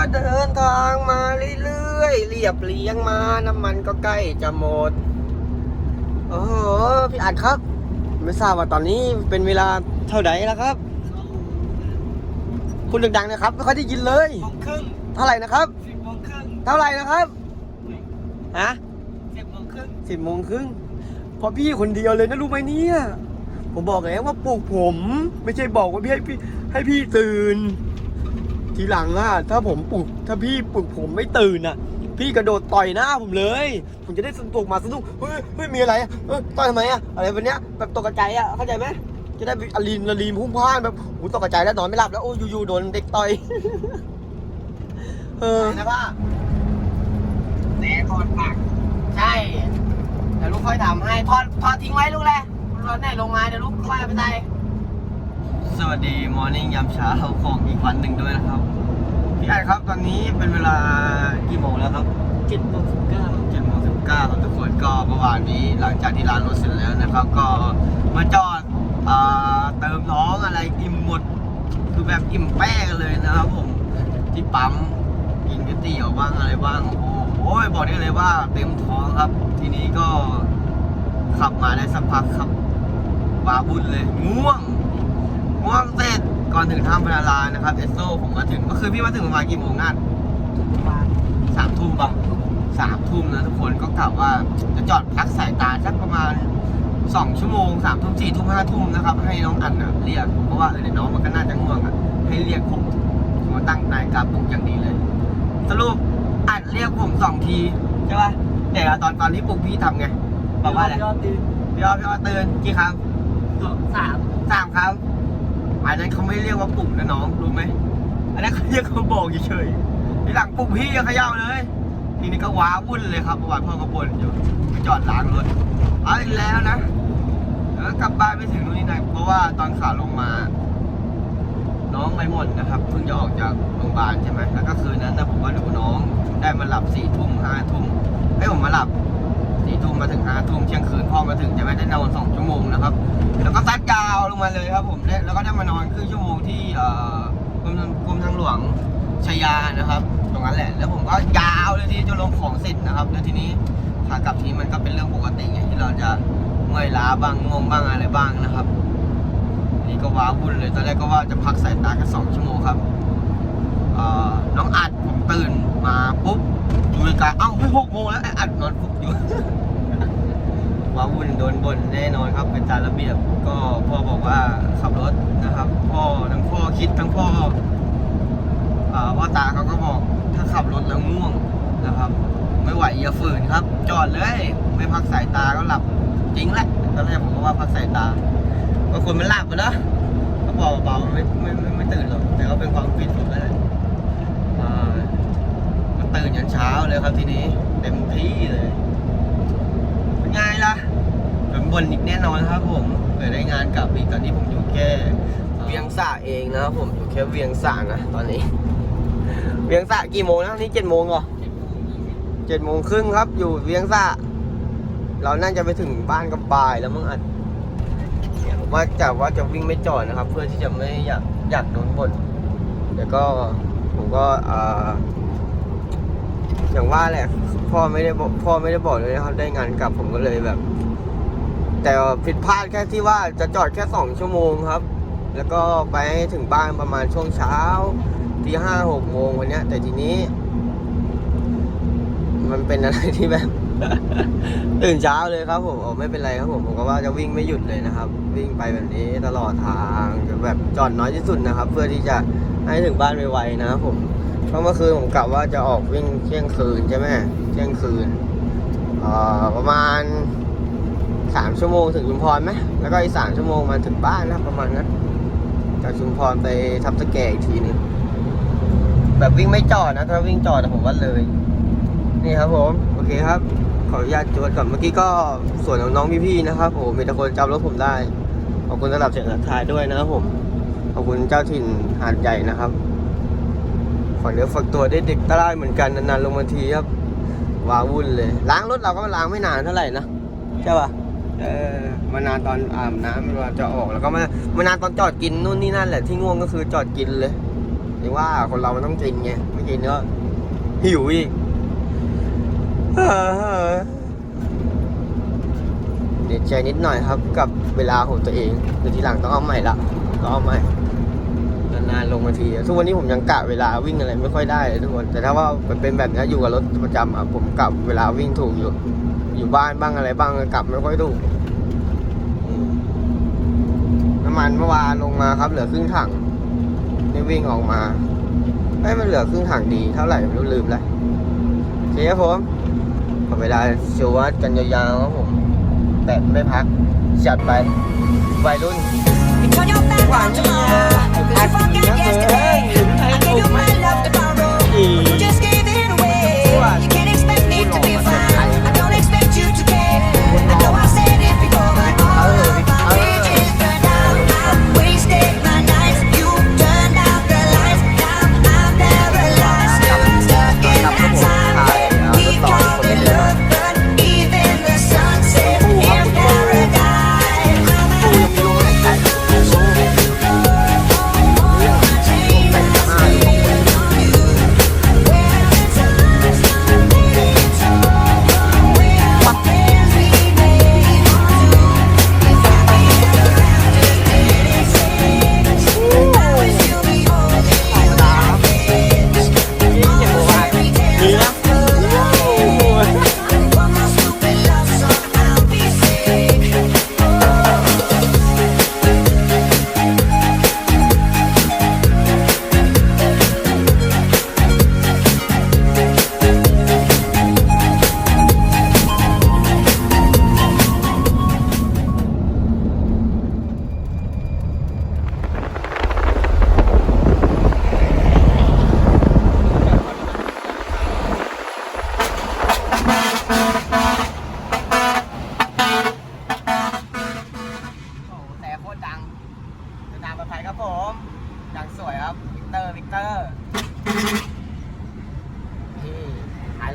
ก็เดินทางมาเรื่อยๆเรียบเรียงมา น้ำมันก็ใกล้จะหมด โอ้โห พี่อัดครับ ไม่ทราบว่าตอนนี้เป็นเวลาเท่าไหร่แล้วครับ คุณดังๆนะครับ ไม่ค่อยได้ยินเลย โมงครึ่งเท่าไหร่นะครับ สิบโมงครึ่งเท่าไหร่นะครับ ฮะ สิบโมงครึ่งสิบโมงครึ่งเพอพี่คนเดียวเลยนะรู้ไหมเนี่ย ผมบอกแล้วว่าปลุกผม ไม่ใช่บอกว่าพี่ให้พี่ให้พี่ตื่น ทีหลังอะถ้าผมปลุก ถ้าพี่ปลุกผมไม่ตื่นอะพี่กระโดดต่อยหน้าผมเลย ผมจะได้สนุกมาสนุกเฮ้ยเฮ้ยมีอะไรอะเฮ้ยต่อยทำไมอะอะไรแบบเนี้ยแบบตกใจอะเข้าใจไหมจะได้อะลีนอะลีนพุ่งพ่านแบบโอ้ตกใจแล้วนอนไม่หลับแล้วโอ้อยู่ๆโดนเด็กต่อยเออนะป้าแน่ทอดปากใช่เดี๋ยวลูกค่อยทำให้ทอดทอดทิ้งไว้ลูกแหละรถไหนลงมาเดี๋ยวลูกค่อยเอาไปใส่ สวัสดีมอร์นิ่งยามเช้าของอีกวันหนึ่งด้วยนะครับ พี่ไอครับตอนนี้เป็นเวลากี่โมงแล้วครับเจ็ดโมงสิบเก้าเจ็ดโมงสิบเก้าครับทุกคนก็เมื่อวานนี้หลังจากที่ร้านรถเสร็จแล้วนะครับ ก็มาจอดอ่าเติมท้องอะไรอิ่มหมด คือแบบอิ่มแป้กันเลยนะครับผมที่ปั๊มกินก๋วยเตี๋ยวบ้างอะไรบ้างโอ้โหบอกได้เลยว่าเต็มท้องครับ ทีนี้ก็ขับมาได้สักพักครับวาบุญเลยง่วง ง่วงเสร็จก่อนถึงท่าพนาลานะครับเอสโซผมมาถึงเมื่อคืนพี่มาถึงประมาณกี่โมงนัดประมาณสามทุ่มป่ะสามทุ่มนะทุกคนก็กล่าวว่าจะจอดพักสายตาสักประมาณสองชั่วโมงสามทุ่มสี่ทุ่มห้าทุ่มนะครับ ให้น้องอันนะเรียกเพราะว่าเออเดี๋ยวน้องมันก็น่าจะง่วงอะให้เรียกผมผมมาตั้งนายการปลุกอย่างดีเลย สรุปอัดเรียกผมสองทีใช่ป่ะแต่ตอนตอนที่ปลุกพี่ทำไงบอกว่าอะไรยอดตื่นพี่อ้อพี่อ้อตื่นกี่ครั้งสองสามสามครั้ง อันนั้นเขาไม่เรียกว่าปลุกนะน้องรู้ไหมอันนั้นเขาเรียกเขาบอกเฉยๆทีหลังปลุกพี่ยังเขย่าเลยทีนี้ก็ว้าวุ่นเลยครับเมื่อวานพ่อก็บ่นอยู่ไปจอดล้างรถเอาอีกแล้วนะแล้วกลับบ้านไม่ถึงนู่นนี่นั่นเพราะว่าตอนขาลงมา น้องไม่หมดนะครับเพิ่งจะออกจากโรงพยาบาลใช่ไหมแล้วก็คืนนั้นนะผมก็ดูน้องได้มาหลับสี่ทุ่มห้าทุ่มให้ยผมมาหลับสี่ทุ่มมาถึงห้าทุ่มเที่ยงคืนพ่อมาถึงจะไม่ได้นอนสองชั่วโมงนะครับ แล้วก็ซัดยา มาเลยครับผมแล้วก็ได้มานอนครึ่งชั่วโมงที่กรมทางกรมทางหลวงชยานะครับ ตรงนั้นแหละ แล้วผมก็ยาวเลยที่จะลงของเสร็จนะครับ แล้วทีนี้ขากลับทีมันก็เป็นเรื่องปกติไงที่เราจะเมื่อยล้าบ้างง่วงบ้างอะไรบ้างนะครับ นี่ก็ว้าวุ่นเลยตอนแรกก็ว่าจะพักสายตาแค่สองชั่วโมงครับน้องอัดผมตื่นมาปุ๊บดูนาฬิกาเอ้าไม่หกโมงแล้วอ้อัดนอนฟุบอยู่ ว้าวุ่นโดนบ่นแน่นอนครับเป็นตามระเบียบก็พ่อบอกว่าขับรถนะครับ พ่อทั้งพ่อคิดทั้งพ่ออพ่อตาเขาก็บอกถ้าขับรถแล้วง่วงนะครับ ไม่ไหวอย่าฝืนครับ จอดเลย ไม่พักสายตาก็หลับจริงแหละตอนแรกผมก็ว่าพักสายตาบางคนมันหลับอะเนอะก็บอกเบาๆไม่ไม่ไม่ไม่ตื่นหรอกแต่ก็เป็นความคิดผมนั่นแหละอ่าก็ตื่นยันเช้าเลยครับทีนี้เต็มที่เลย ไงล่ะเป็นบนอีกแน่นอนครับผมเปิดได้งานกลับอีกตอนนี้ผมอยู่แค่เวียงสะเองนะครับผมอยู่แค่เวียงสะนะตอนนี้ เวียงสะกี่โมงนะนี่เจ็ดโมงเหรอเจ็ดโมงครึ่งครับ อยู่เวียงสะเราน่าจะไปถึงบ้านกับบ่ายแล้วมั้งอัดว่าจะว่าจะวิ่งไม่จอดนะครับ เพื่อที่จะไม่อยากอยากโดนบ่นแต่ก็ผมก็อ่า อย่างว่าแหละพ่อไม่ได้บอกพ่อไม่ได้บอกเลยนะครับได้งานกลับผมก็เลยแบบ แต่ผิดพลาดแค่ที่ว่าจะจอดแค่สองชั่วโมงครับ แล้วก็ไปถึงบ้านประมาณช่วงเช้าที่ห้าหกโมงวันเนี้ย แต่ทีนี้ มันเป็นอะไรที่แบบ ตื่นเช้าเลยครับผมไม่เป็นไรครับผมผมก็ว่าจะวิ่งไม่หยุดเลยนะครับ วิ่งไปแบบนี้ตลอดทางแบบจอดน้อยที่สุดนะครับ เพื่อที่จะให้ถึงบ้านไวๆนะครับผม เพราะเมื่อคืนผมกะว่าจะออกวิ่งเที่ยงคืนใช่ไหมเที่ยงคืนประมาณสามชั่วโมงถึงชุมพรไหมแล้วก็อีกสามชั่วโมงมาถึงบ้านนะประมาณนั้นจากชุมพรไปทับสแกอีกทีหนึงแบบวิ่งไม่จอดนะถ้าวิ่งจอดผมว่าเลย นี่ครับผมโอเคครับ ขออนุญาตจวดก่อนเมื่อกี้ก็ส่วนของน้องพี่ๆนะครับผมมีแต่คนจำรถผมได้ขอบคุณสำหรับเสียงทักทายด้วยนะครับผมขอบคุณเจ้าถิ่นหาดใหญ่นะครับ ฝากเนื้อฝากตัวได้เด็กใต้เหมือนกันนานๆลงมาทีครับว้าวุ่นเลย ล้างรถเราก็ล้างไม่นานเท่าไหร่นะใช่ป่ะเออมานานตอนอาบน้ำเวลาจะออกแล้วก็มามานานตอนจอดกินนู่นนี่นั่นแหละที่ง่วงก็คือจอดกินเลยยังว่าคนเรามันต้องกินไงไม่กินก็หิวอีกเออเดี๋ยวใจนิดหน่อยครับ กับเวลาของตัวเองเดี๋ยวทีหลังต้องเอาใหม่ละต้องเอาใหม่ นานๆลงมาทีทุกวันนี้ผมยังกะเวลาวิ่งอะไรไม่ค่อยได้เลยทุกคนแต่ถ้าว่าเป็นแบบนี้อยู่กับรถประจำอะผมกะเวลาวิ่งถูกอยู่ อยู่บ้านบ้างอะไรบ้างกลับไม่ค่อยถูกน้ำมันเมื่อวานลงมาครับ เหลือครึ่งถังนี่วิ่งออกมาไอ้มันเหลือครึ่งถังดีเท่าไหร่ไม่รู้ลืมแล้วโอเคครับผมขอเวลาชิววัดกันยาวๆครับผมแบบไม่พักจัดไปวัยรุ่น You turn your back on tomorrow.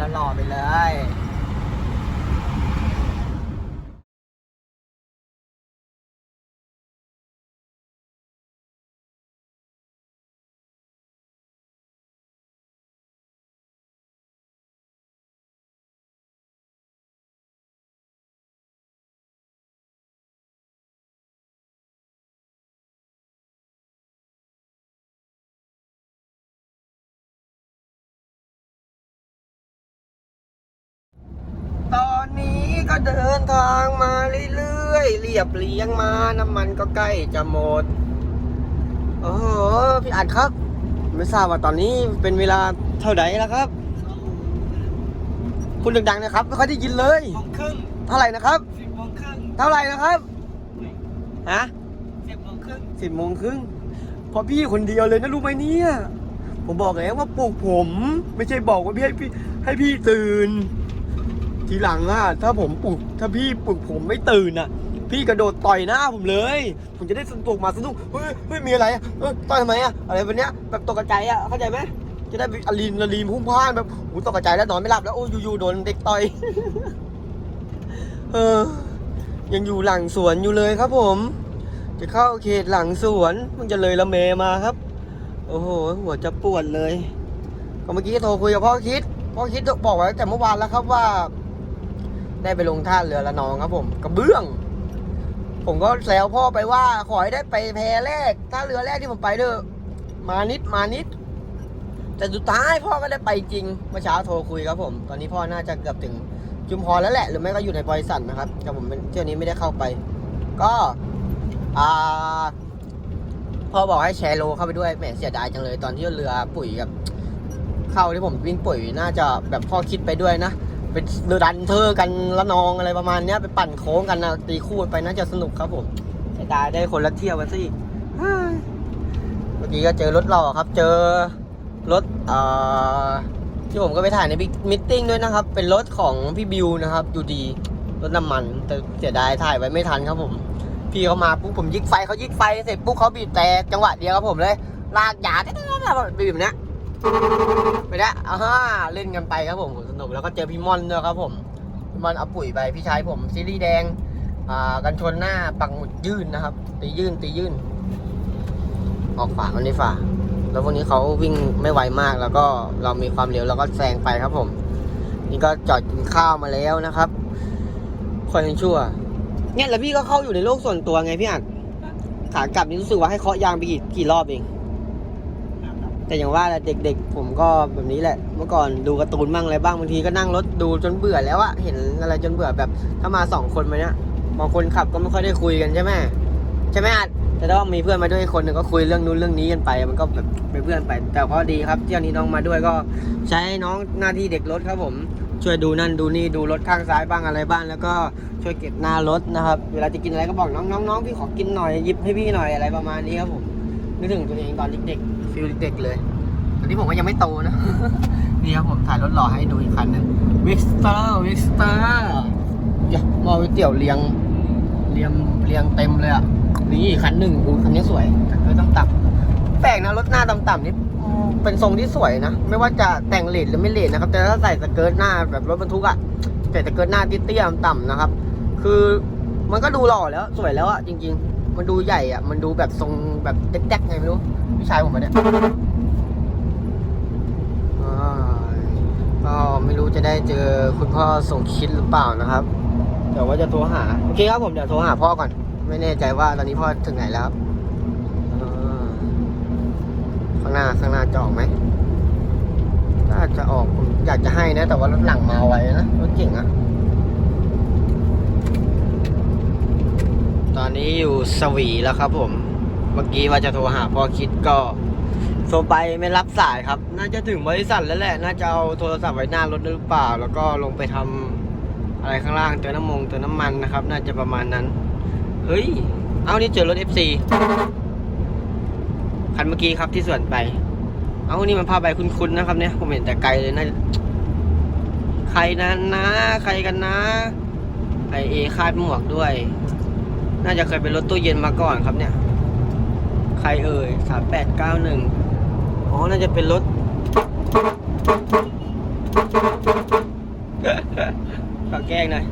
หายหล่อๆไปเลย ก็เดินทางมาเรื่อยๆเรียบเรียงมาน้ำมันก็ใกล้จะหมดโอ้โหพี่อัดครับ ไม่ทราบว่าตอนนี้เป็นเวลาเท่าไหร่แล้วครับคุณดังๆนะครับไม่ค่อยได้ยินเลยโมงครึ่งเท่าไหร่นะครับสิบโมงครึ่งเท่าไหร่นะครับฮะสิบโมงครึ่งสิบโมงครึ่งเพราะพี่คนเดียวเลยนะรู้ไหมเนี่ยผมบอกแล้วว่าปลุกผม ไม่ใช่บอกว่าพี่ให้พี่ให้พี่ตื่น ทีหลังอะถ้าผมปลุกถ้าพี่ปลุกผมไม่ตื่นอะพี่กระโดดต่อยหน้าผมเลย ผมจะได้สนุกมาสนุกเฮ้ยเฮ้ยมีอะไรอะเฮ้ยต่อยทำไมอะอะไรแบบเนี้ยแบบตกใจอะเข้าใจไหมจะได้อะลีนอะลีนพุ่งพ่านแบบหูตกใจแล้วนอนไม่หลับแล้วโอ้ยอยู่ๆโดนเด็กต่อยเออยังอยู่หลังสวนอยู่เลยครับผม จะเข้าเขตหลังสวนมันจะเลยละเมมาครับ โอ้โหหัวจะปวดเลยก็เมื่อกี้โทรคุยกับพ่อคิดพ่อคิดบอกไว้ตั้งแต่เมื่อวานแล้วครับว่า ได้ไปลงท่าเรือละนองครับผมกระเบื้อง ผมก็แซวพ่อไปว่าขอให้ได้ไปแพแรกท่าเรือแรกที่ผมไปเด้อมานิดมานิด แต่สุดท้ายพ่อก็ได้ไปจริงเมื่อเช้าโทรคุยครับผม ตอนนี้พ่อน่าจะเกือบถึงจุมพรแล้วแหละ หรือไม่ก็อยู่ในบริษัทนะครับแต่ผมเที่ยวนี้ไม่ได้เข้าไป ก็อ่าพ่อบอกให้แชร์โลเข้าไปด้วยแหมเสียดายจังเลยตอนที่เรือปุ๋ยกับเข้าที่ผมวิ่งปุ๋ยน่าจะแบบพ่อคิดไปด้วยนะ เป็นเรือดันเธอกันละนองอะไรประมาณเนี้ยไปปั่นโค้งกันนะตีคู่ไปน่าจะสนุกครับผมเสียดายได้คนละเที่ยวกันซะอีกเมื่อกี้ก็เจอรถเราอครับ เจอรถเอ่อที่ผมก็ไปถ่ายในบิ๊กมิทติ้งด้วยนะครับ เป็นรถของพี่บิวนะครับดูดีรถน้ำมัน แต่เสียดายถ่ายไว้ไม่ทันครับผม พี่เขามาปุ๊บผมยิกไฟเขายิกไฟเสร็จปุ๊บเขาบีบแต่จังหวะเดียวครับผมเลย ลากยาได้ๆๆแบบเนี้ย ไปแล้วอ่าฮะเล่นกันไปครับผมสนุกแล้วก็เจอพี่มอนด้วยครับผมพี่มอนเอาปุ๋ยไปพี่ชายผมซีรีส์แดง อ่ากันชนหน้าปักหมุดยื่นนะครับ ตียื่นตียื่น ออกฝามันในฝาแล้วพวกนี้เขาวิ่งไม่ไวมากแล้วก็เรามีความเร็วเราก็แซงไปครับผม นี่ก็จอดกินข้าวมาแล้วนะครับคอยยังชั่ว เนี่ยแล้วพี่ก็เข้าอยู่ในโลกส่วนตัวไงพี่อัดขากลับนี่รู้สึกว่าให้เคาะยางไปกี่กี่รอบเอง แต่อย่างว่าแหละเด็กๆ ผมก็แบบนี้แหละ เมื่อก่อนดูการ์ตูนบ้างอะไรบ้างบางทีก็นั่งรถดูจนเบื่อแล้วอะเห็นอะไรจนเบื่อแบบ ถ้ามาสองคนมาเนี้ยบางคนขับก็ไม่ค่อยได้คุยกันใช่ไหมใช่ไหมอัดแต่ถ้าว่ามีเพื่อนมาด้วยคนหนึ่งก็คุยเรื่องนู้นเรื่องนี้กันไป มันก็แบบเป็นเพื่อนไป แต่พอดีครับที่วันนี้น้องมาด้วยก็ใช้น้องหน้าที่เด็กรถครับผมช่วยดูนั่นดูนี่ดูรถข้างซ้ายบ้างอะไรบ้างแล้วก็ช่วยเก็บหน้ารถนะครับ เวลาจะกินอะไรก็บอกน้องน้องน้องพี่ขอกินหน่อยหยิบให้พี่หน่อยอะไรประมาณนี้ครับผมนึกถึงตัวเองตอนเด็กๆ ฟิลเด็กเลย ตอนนี้ผมก็ยังไม่โตนะ นี่ครับผมถ่ายรถหล่อให้ดูอีกคันหนึงวิสเตอร์วิสเตอร์อย่ามองไปเตี่ยวเรียงเรียงเรียงเต็มเลยอะ นี่อีกคันหนึ่งดูคันนี้สวยแต่เคยต่ำๆแปลกนะรถหน้าต่ำๆนี่เป็นทรงที่สวยนะ ไม่ว่าจะแต่งเลดหรือไม่เลดนะครับ แต่ถ้าใส่สเกิร์ตหน้าแบบรถบรรทุกอะใส่สเกิร์ตหน้าที่เตี้ยต่ำนะครับ คือมันก็ดูหล่อแล้วสวยแล้วอะจริง ๆ มันดูใหญ่อะ มันดูแบบทรงแบบเด็กๆไงไม่รู้พี่ชายผมมาเนี่ยอ่าก็ไม่รู้จะได้เจอคุณพ่อส่งคิดหรือเปล่านะครับเดี๋ยวว่าจะโทรหาโอเคครับผมเดี๋ยวโทรหาพ่อก่อน ไม่แน่ใจว่าตอนนี้พ่อถึงไหนแล้วครับอ่าข้างหน้าข้างหน้าจะออกไหมน่าจะออกผมอยากจะให้นะ แต่ว่ารถหลังมาไว้นะรถเก่งอะ ตอนนี้อยู่สวีแล้วครับผม เมื่อกี้ว่าจะโทรหาพ่อคิดก็โทรไปไม่รับสายครับ น่าจะถึงบริษัทแล้วแหละ น่าจะเอาโทรศัพท์ไว้หน้ารถหรือเปล่า แล้วก็ลงไปทำอะไรข้างล่างเติมน้ำมงเติมน้ำมันนะครับ น่าจะประมาณนั้น เฮ้ย เอานี่เจอรถ FC คันเมื่อกี้ครับที่สวนไป เอานี่มันพาไปคุ้นๆนะครับเนี่ย ผมเห็นแต่ไกลเลยน่าจะใครนั้นนะ ใครกันนะไอเอคาดหมวกด้วย น่าจะเคยเป็นรถตู้เย็นมาก่อนครับเนี่ย ใครเอ่ยสามแปดเก้าหนึ่งอ๋อ น่าจะเป็นรถขอแกล้งหน่อย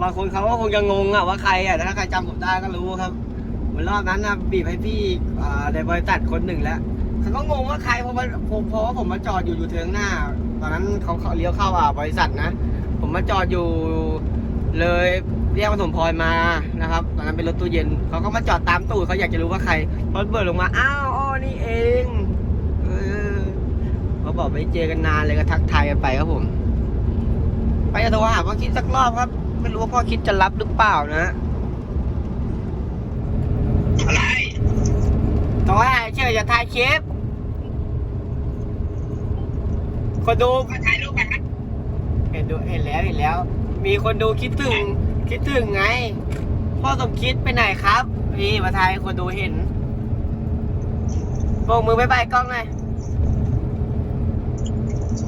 บางคนเขาก็คงจะงงอะว่าใครอะแต่ถ้าใครจำผมได้ก็รู้ครับเหมือนรอบนั้นนะบีบให้พี่อ่าในบริษัทคนหนึ่งแล้วเขาก็งงว่าใครเพราะว่าผมเพราะว่าผมมาจอดอยู่อยู่เทิงหน้า ตอนนั้นเขาเขาเลี้ยวเข้าอ่าบริษัทนะ ผมมาจอดอยู่เลยเรียกปฐมพรมานะครับ ตอนนั้นเป็นรถตู้เย็นเขาก็มาจอดตามตู้เขาอยากจะรู้ว่าใครพอเปิดลงมาอ้าวอ้อนี่เองเออเขาบอกไม่เจอกันนานเลยก็ทักทายกันไปครับผมไปจะโทรหาพ่อคิดสักรอบครับ ไม่รู้ว่าพ่อคิดจะรับหรือเปล่านะอะไรโทรให้เชื่อจะถ่ายคลิป คนดูมาถ่ายรูปกันนะเห็นดูเห็นแล้วเห็นแล้ว มีคนดูคิดถึง คิดถึงไง พ่อสมคิดไปไหนครับ นี่มาทายให้คนดูเห็นโบกมือไปไปกล้องหน่อย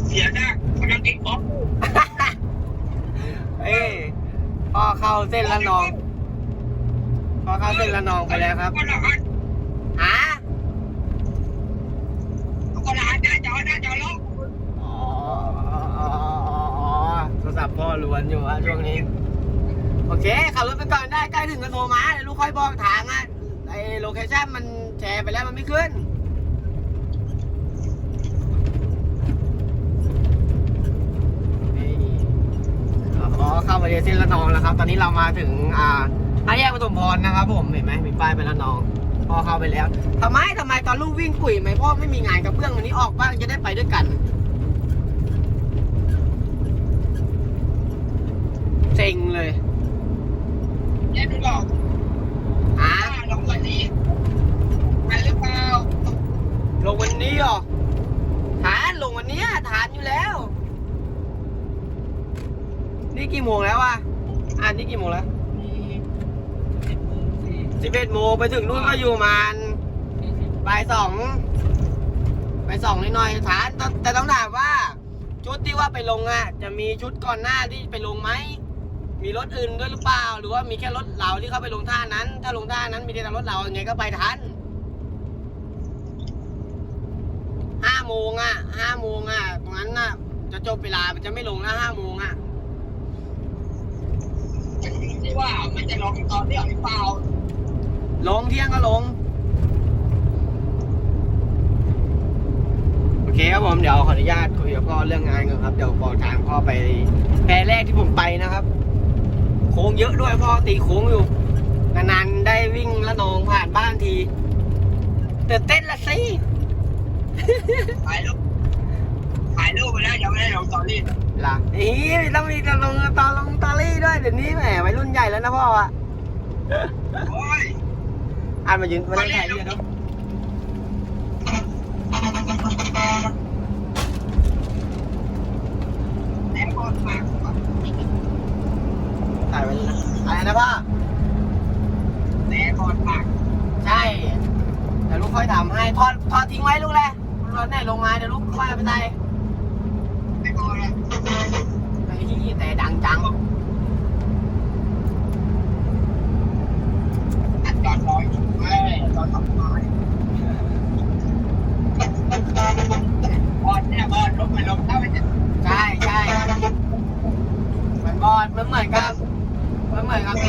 เสียหน้ากำลังติ๊กป๊อกเอ้ยพ่อเข้าเส้นละนอง พ่อเข้าเส้นละนองไปแล้วครับคนละอันหา คนละอันหน้าจอหน้าจอล็อก อ๋อโท รศัพท์พ่อล้วนอยู่อะช่วงนี้ โอเคขับรถไปก่อนได้ใกล้ถึงก็โทรมาเดี๋ยวลูกค่อยบอกทางอะไอโลเคชั่นมันแชร์ไปแล้วมันไม่ขึ้นอ๋อเข้ามาเรียเส้นละนองแล้วครับ ตอนนี้เรามาถึงอ่าห้าแยกปฐมพรนะครับ ผมเห็นไหมมีป้ายไปละนองพอเข้าไปแล้วทำไมทำไมตอนลูกวิ่งปุ๋ยไหมพ่อไม่มีงานกับเบื้องวันนี้ออกบ้างจะได้ไปด้วยกัน ซ็งเลยแย่ดูหรอกหาอ่าลองวันนี้ไปหรือเปล่าลงวันนี้เหรอฐานลงวันเนี้ยฐานอยู่แล้ว นี่กี่โมงแล้ววะอ่านนี่กี่โมงแล้วสิบโมงสี่สิบเอ็ดโมงไปถึงนู่นก็อยู่ประมาณสี่สิบบ่ายสองบ่ายสองนิดหน่อยๆฐานแต่แต่ต้องถามว่า ชุดที่ว่าไปลงอะ จะมีชุดก่อนหน้าที่ไปลงไหม มีรถอื่นด้วยหรือเปล่า หรือว่ามีแค่รถเราที่เข้าไปลงท่านั้น ถ้าลงท่านั้นมีแต่รถเราอย่างไงก็ไปทันห้าโมงอะห้าโมงอะตรงนั้นน่ะ จะจบเวลามันจะไม่ลงนะห้าโมงอะจะมีที่ว่ามันจะลงตอนที่อภิปรายลงเที่ยงก็ลงโอเคครับผมเดี๋ยวขออนุญาตคุยกับพ่อเรื่องงานก่อนครับเดี๋ยวบอกทางพ่อไปแพรแรกที่ผมไปนะครับโค้งเยอะด้วยพ่อตีโค้งอยู่นานๆได้วิ่งละนองผ่านบ้านทีตื่นเต้นละสิถ่ายรูปถ่ายรูปไปแล้วยังไม่ได้ลงตอนนี้ล่ะนี่ต้องมีการลงตอนลงตอรี่ด้วยเดี๋ยวนี้แหมวัยรุ่นใหญ่แล้วนะพ่ออะโอ้ยอ่านมายืนมาเล่นถ่ายเยอะเนาะแม่ก็ฝาก ถ่ายไว้เลยนะอะไรนะพ่อแม่ก็ฝากใช่เดี๋ยวลูกค่อยทำให้ทอดทอดทิ้งไว้ลูกแหละรถไหนลงมาเดี๋ยวลูกค่อยเอาไปใส่แม่ก็เลยไอ้ที่แต่ดังจังอัดจอดรออยู่เว้ยรอทำงานบอลเนี่ยบอลลงไปลงถ้าไม่จะใช่ใช่มันบอดมันเหมือนกับมัน เหมือนกับไป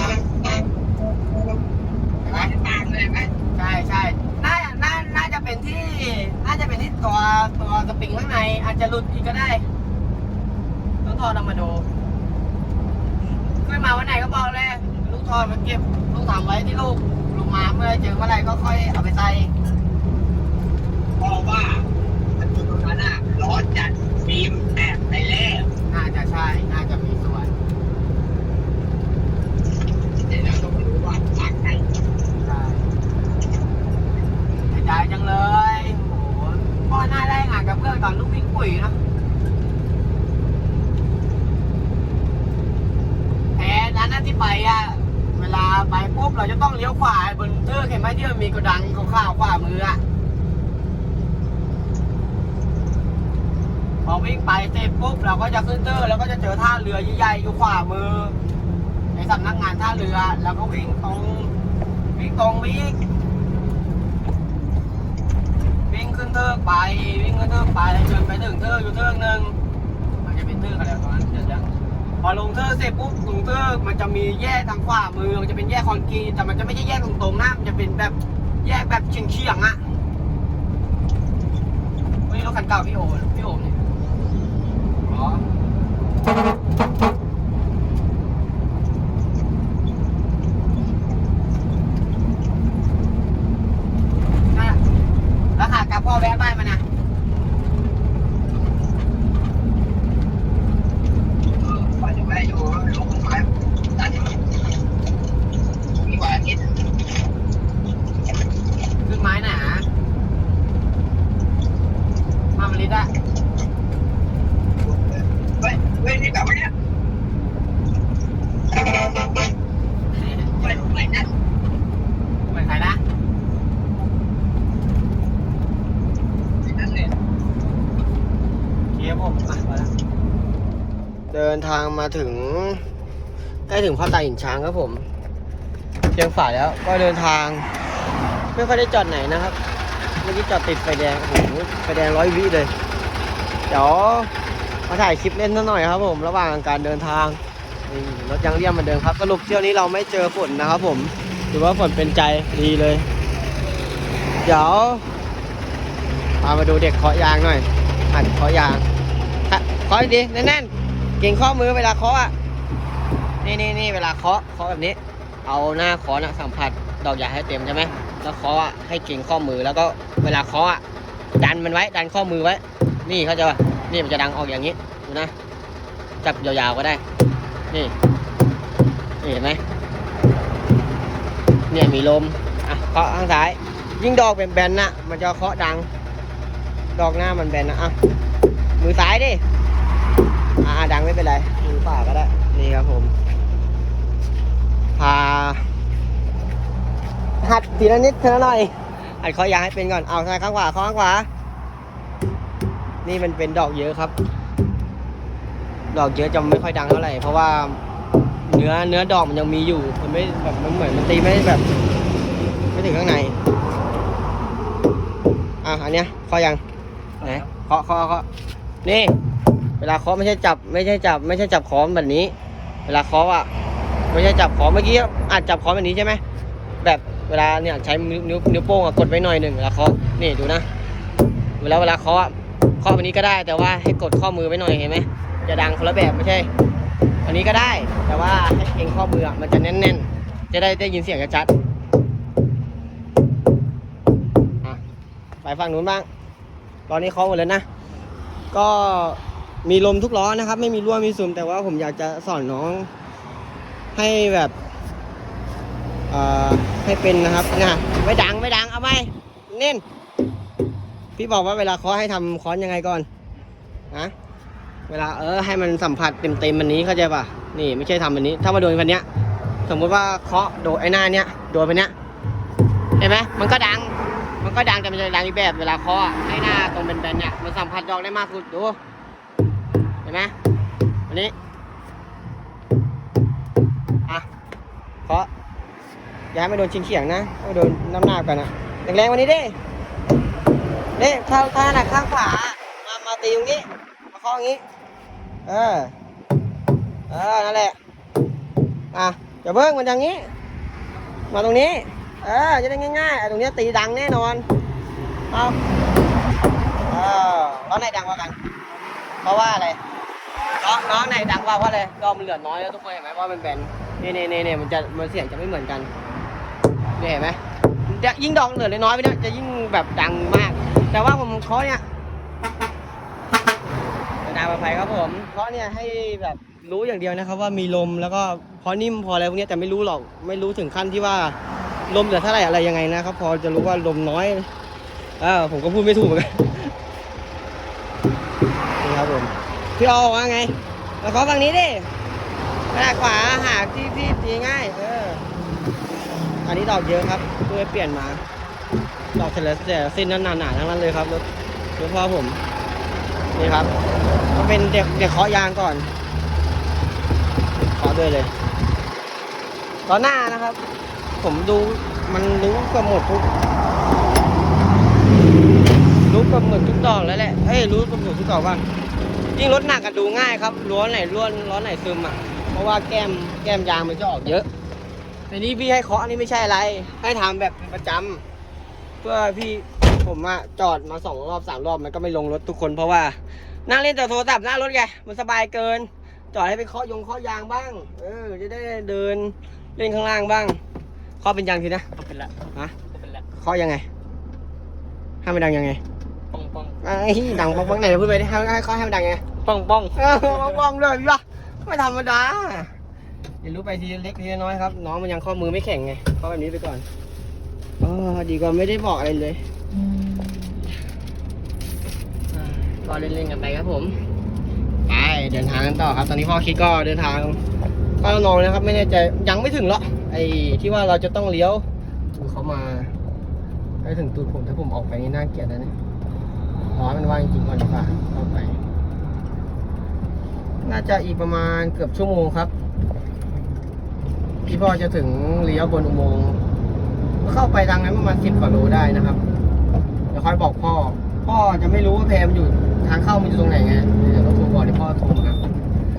ตามเลยไหมใช่ใช่น่าน่าน่าจะเป็นที่ น่าจะเป็นที่ตัวตัวสปริงข้างใน อาจจะหลุดอีกก็ได้ต้องถอดออกมาดูขึ้นมาวันไหนก็บอกเลย ลูกถอดมาเก็บ ลูกถามไว้ที่ลูกลูกมาเมื่อเจอเมื่อไรก็ค่อยเอาไปใส่เพราะว่ามันจุดตรงนั้นอะร้อนจัดฟิล์มแตกไปแล้วน่าจะใช่ น่าจะมีส่วน เดี๋ยวเราต้องไปดูว่าทางไหน ใช่ เสียดายจังเลยโอ้โหพ่อหน้าได้งานกับเพื่อนตอนลูกวิ่งปุ๋ยนะแพ้นั้นนะที่ไปอะ เวลาไปปุ๊บเราจะต้องเลี้ยวขวาบนเทือกเห็นไหมที่มันมีกระดังข้าวขวามืออะพอวิ่งไปเสร็จปุ๊บเราก็จะขึ้นเตอร์แล้วก็จะเจอท่าเรือใหญ่ๆอยู่ขวามือ ในสำนักงานท่าเรือ แล้วก็วิ่งตรงวิ่งตรงวิ่ง ขึ้นเทือกไปวิ่งขึ้นเทือกไปจนไปถึงเทือกอยู่เทือกหนึ่งมันจะเป็นเทือกอะไรประมาณเดี๋ยวจะพอลงเทือกเสร็จปุ๊บลงเทือกมันจะมีแยกทางขวามือมันจะเป็นแยกคอนกรีตแต่มันจะไม่ใช่แยกตรงๆนะมันจะเป็นแบบแยกแบบเฉียงๆอะวันนี้รถคันเก่าพี่โอพี่โอมเนี่ยอ๋อ นั่นแหละแล้วขากลับพ่ อแวะบ้านมานะ ไปอยู่ไปอยู่ลงไปตัดมีวันอาทิตย์ ขึ้นไม้หนามามาลิดอะ เฮ้ยเฮ้ยนี่แบบว่าเนี่ยไปไปนั่น เหมือนใครนะ นั่นเลย เคียบผมมาพอแล้วเดินทางมาถึง ใกล้ ถึงพ่อตาหินช้างครับผมเชียงฝ่ายแล้วก็เดินทาง ไม่ค่อยได้จอดไหนนะครับเมื่อกี้จอดติดไฟแดงโอ้โหไฟแดงร้อยวิเลยเดี๋ยวมาถ่ายคลิปเล่นสักหน่อยครับผม ระหว่างการเดินทางนี่รถยังเรียมเหมือนเดิมครับสรุปเที่ยวนี้เราไม่เจอฝนนะครับผมถือว่าฝนเป็นใจดีเลย เดี๋ยวพามาดูเด็กเคาะยางหน่อยหัดเคาะยางเคาะดีแน่นๆเก่งข้อมือเวลาเคาะอะ นี่นี่นี่เวลาเคาะเคาะแบบนี้ เอาหน้าเคาะนะสัมผัสดอกใหญ่ให้เต็มใช่ไหมแล้วเคาะอะให้เก่งข้อมือแล้วก็เวลาเคาะอะดันมันไว้ดันข้อมือไว้ นี่เขาจะว่านี่มันจะดังออกอย่างนี้ดูนะจับยาวๆก็ได้ นี่นี่เห็นไหมเนี่ยมีลมอะเคาะข้างซ้าย ยิ่งดอกเป็นแบนๆนะมันจะเคาะดัง ดอกหน้ามันแบนนะอะมือซ้ายดิอ่าดังไม่เป็นไรมือขวาก็ได้นี่ครับผม พา หัดทีละนิดทีละหน่อยหัดเคาะยางให้เป็นก่อนเอาซ้ายข้างขวาเคาข้างขวา นี่มันเป็นดอกเยอะครับ ดอกเยอะจะไม่ค่อยดังเท่าไหร่เพราะว่าเนื้อเนื้อดอกมันยังมีอยู่มันไม่แบบมันเหมือนมันตีไม่แบบ ไม่ถึงข้างในอะอันเนี้ยเคาะยังไหนเคาะเคาะเคาะนี่ เวลาเคาะไม่ใช่จับ ไม่ใช่จับ ไม่ใช่จับค้อมแบบนี้ เวลาเคาะอะไม่ใช่จับขอเมื่อกี้อาจจับขอแบบนี้ใช่ไหมแบบ เวลาเนี่ยใช้นิ้วนิ้วนิ้วโป้งอะกดไว้หน่อยหนึ่งแล้วเคาะนี่ดูนะ เวลาเวลาเคาะเคาะแบบนี้ก็ได้ แต่ว่าให้กดข้อมือไว้หน่อยเห็นไหมจะดังคนละแบบไม่ใช่ อันนี้ก็ได้แต่ว่าให้เองข้อมือมันจะแน่น ๆ จะได้ได้ยินเสียงชัดๆอะไปฝั่งนู้นบ้าง ตอนนี้เคาะหมดแล้วนะ ก็มีลมทุกล้อนะครับ ไม่มีรั่วมีซึมแต่ว่าผมอยากจะสอนน้องให้แบบ ให้เป็นนะครับนะไม่ดังไม่ดังเอาไหมเน้น พี่บอกว่าเวลาเคาะให้ทำค้อนยังไงก่อนนะเวลาเออให้มันสัมผัสเต็มเต็มๆมันนี้เข้าใจป่ะนี่ไม่ใช่ทำแบบนี้ ถ้ามาโดนคันเนี้ย สมมุติว่าเคาะโดนไอ้หน้าเนี้ยโดนไปเนี้ยเห็นไหมมันก็ดัง มันก็ดังแต่มันจะดังอีกแบบเวลาเคาะอะให้หน้าตรงเป็นแบนๆเนี่ยมันสัมผัสดอกได้มากสุดดูเห็นไหมอันนี้อะเคาะ อย่าให้มันโดนชิงเขียงนะให้โดนน้ำหน้ากันนะแรงๆวันนี้ดิเด้ถ้าถ้าหนักข้างขวามามาตีตรงนี้มาเคาะอย่างนี้ เออ เออ นั่นแหละ อะอย่าเบิ้งมันอย่างนี้ มาตรงนี้ เออ จะได้ง่ายๆ ตรงนี้ตีดังแน่นอน เอาเออล้อไหนดังกว่ากัน เพราะว่าอะไรล้อล้อไหนดังกว่าเพราะอะไรล้อมันเหลือน้อยแล้วทุกคนเห็นไหมว่ามันแบนนี่นี่นี่นี่มันจะ มันเสียงจะไม่เหมือนกัน นี่เห็นไหมจะยิ่งดอกเหลือน้อยไปเนี่ยจะยิ่งแบบดังมาก แต่ว่าผมเคาะเนี่ยนาปลอดภัยครับผมเคาะเนี่ยให้แบบรู้อย่างเดียวนะครับว่ามีลมแล้วก็พอนิ่มพออะไรพวกนี้แต่ไม่รู้หรอกไม่รู้ถึงขั้นที่ว่าลมเหลือเท่าไหร่อะไรยังไงนะครับ พอจะรู้ว่าลมน้อยเออผมก็พูดไม่ถูกเหมือนกันนี่ครับผมพี่ออว่าไงมาขอฝั่งนี้ดิขนาดขวาหาที่ที่ตีง่าย เออ อันนี้ดอกเยอะครับเพื่อเปลี่ยนมา ดอกเฉลี่ยแต่เส้นนั้นหนาๆทั้งนั้นเลยครับรถรถพ่อผม นี่ครับก็เป็นเด็กเด็กเคาะยางก่อนเคาะด้วยเลยตอนหน้านะครับ ผมดูมันรู้กับหมดทุกรู้กับหมดทุกดอกแล้วแหละเอ้ยรู้กับหมดทุกดอกว่ายิ่งรถหนักอะดูง่ายครับล้อไหนล้วนล้อไหนซึมอะเพราะว่าแก้มแก้มยางมันจะออกเยอะ แต่นี่พี่ให้เคาะนี่ไม่ใช่อะไร ให้ทำแบบเป็นประจำเพื่อพี่ผมอะจอดมาสองรอบสามรอบมันก็ไม่ลงรถทุกคนเพราะว่านั่งเล่นแต่โทรศัพท์หน้ารถไงมันสบายเกิน จอดให้ไปเคาะยงเคาะยางบ้าง เออ จะได้เดินเล่นข้างล่างบ้างเคาะเป็นยางทีนะก็เป็นละฮะก็เป็นละเคาะยังไงให้มันดังยังไงป้องป้องไอ้ดังปังปังไหนพูดไปดิให้ให้เขาให้มันดังไงป้องป้องเออปังปังเลยล่ะไม่ธรรมดา เรียนรู้ไปทีละเล็กทีละน้อยครับน้องมันยังข้อมือไม่แข็งไงเขาแบบนี้ไปก่อนเออดีกว่าไม่ได้บอกอะไรเลยอ่าก็เล่นๆกันไปครับผมไปเดินทางกันต่อครับ ตอนนี้พ่อคิดก็เดินทางป้าละนองนะครับ ไม่แน่ใจยังไม่ถึงหรอกไอ้ที่ว่าเราจะต้องเลี้ยวดูเขามาใกล้ถึงตูดผมถ้าผมออกไปนี่น่าเกลียดนะเนี่ยร้อนมันว่างจริงๆก่อนดีกว่าเข้าไป น่าจะอีกประมาณเกือบชั่วโมงครับ ที่พ่อจะถึงเลี้ยวบนอุโมงค์เข้าไปทางนั้นประมาณสิบกว่าโลได้นะครับเดี๋ยวค่อยบอกพ่อ พ่อจะไม่รู้ว่าแพรมันอยู่ทางเข้ามันอยู่ตรงไหนไงเดี๋ยวต้องโทรบอกเดี๋ยวพ่อโทรมา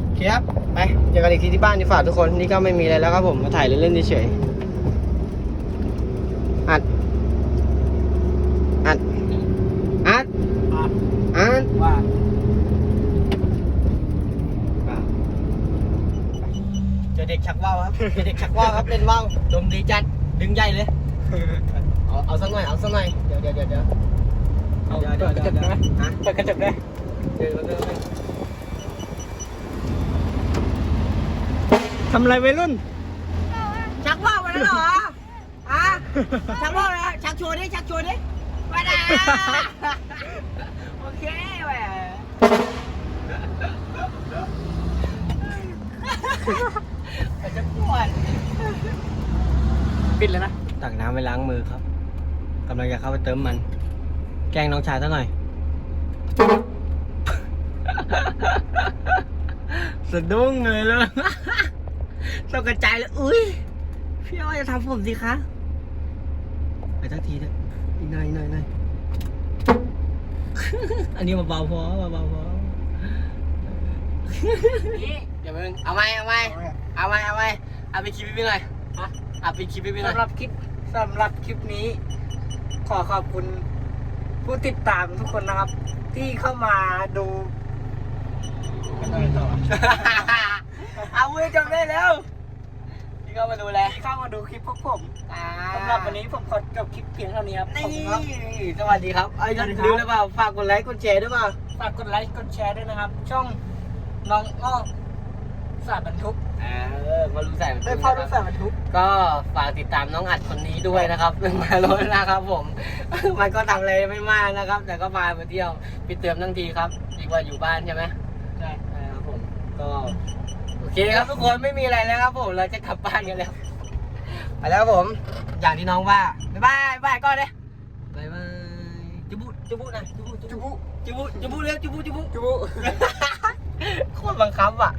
โอเคครับไปเจอกันอีกทีที่บ้านดีฝากทุกคนนี่ก็ไม่มีอะไรแล้วครับผมมาถ่ายเล่นๆเฉยอัด อัด อัด ว่า เจอเด็กชักว่าวครับ เจอเด็กชักว่าวครับเล่นว่าวดมดีจัดดึงใหญ่เลย เอาเอาสักหน่อยเอาสักหน่อยเดี๋ยวเดี๋ยวเดี๋ยวเดี๋ยวเอาเดี๋ยวเดี๋ยวเปิดกระจกเดี๋ยวได้ไหมฮะเปิดกระจกได้เดี๋ยวเดี๋ยวเดี๋ยวทำอะไรวัยรุ่น ชักว่าวมาแล้วเหรอฮะชักว่าวนะชักโชว์ดิชักโชว์ดิมาดาโอเคแหว มันจะปวดปิดเลยนะ ตักน้ำไปล้างมือครับกำลังจะเข้าไปเติมมัน แกล้งน้องชายซะหน่อย สะดุ้งเลยเลยตกกระจายเลยอุ้ยพี่อ้อยจะทำผมสิคะ ไปทักทีเถอะอีกหน่อยอีกหน่อยอีกหน่อยอันนี้เบาๆพอเบาๆพออย่าเพิ่งเอาไหมเอาไหม เอาไหมเอาไหมอะไปคลิปพี่หน่อยฮะอะไปคลิปพี่หน่อยสำหรับคลิปสำหรับคลิปนี้ ขอขอบคุณผู้ติดตามทุกคนนะครับ ที่เข้ามาดูกันอะไรต่อเอามือจำได้แล้วพี่ก็มาดูแลที่เข้ามาดูคลิปพวกผมอ่าสำหรับวันนี้ผมขอจบคลิปเพียงเท่านี้ครับขอบนี่คุณครับสวัสดีครับไอ้ยสวัสดีครับลืมหรือเปล่าฝากกดไลค์กดแชร์ด้วยเปล่าฝากกดไลค์กดแชร์ด้วยนะครับ ช่องน้องอ้อ สายบรรทุกเออมารู้ใส่เหมือนได้กันพ่อนะรู้ครับสายบรรทุกก็ฝากติดตามน้องอัดคนนี้ด้วยนะครับเป็นมารถนะครับผม มันก็ทำอะไรไม่มากนะครับ แต่ก็พามาเที่ยวไปเติมทั้งทีครับดีกว่าอยู่บ้านใช่ไหมใช่ครับผมก็โอเคครับทุกคนไม่มีอะไรแล้วครับผมเราจะกลับบ้านกันแล้วไปแล้วครับผม อย่างที่น้องว่าบ๊ายบายบ๊ายบายก่อนเลยบ๊ายบายจุบุจุบุนะจุบุจุบุจุบุจุบุเร็วจุบุจุบุจุบุโคตรบังคับอะ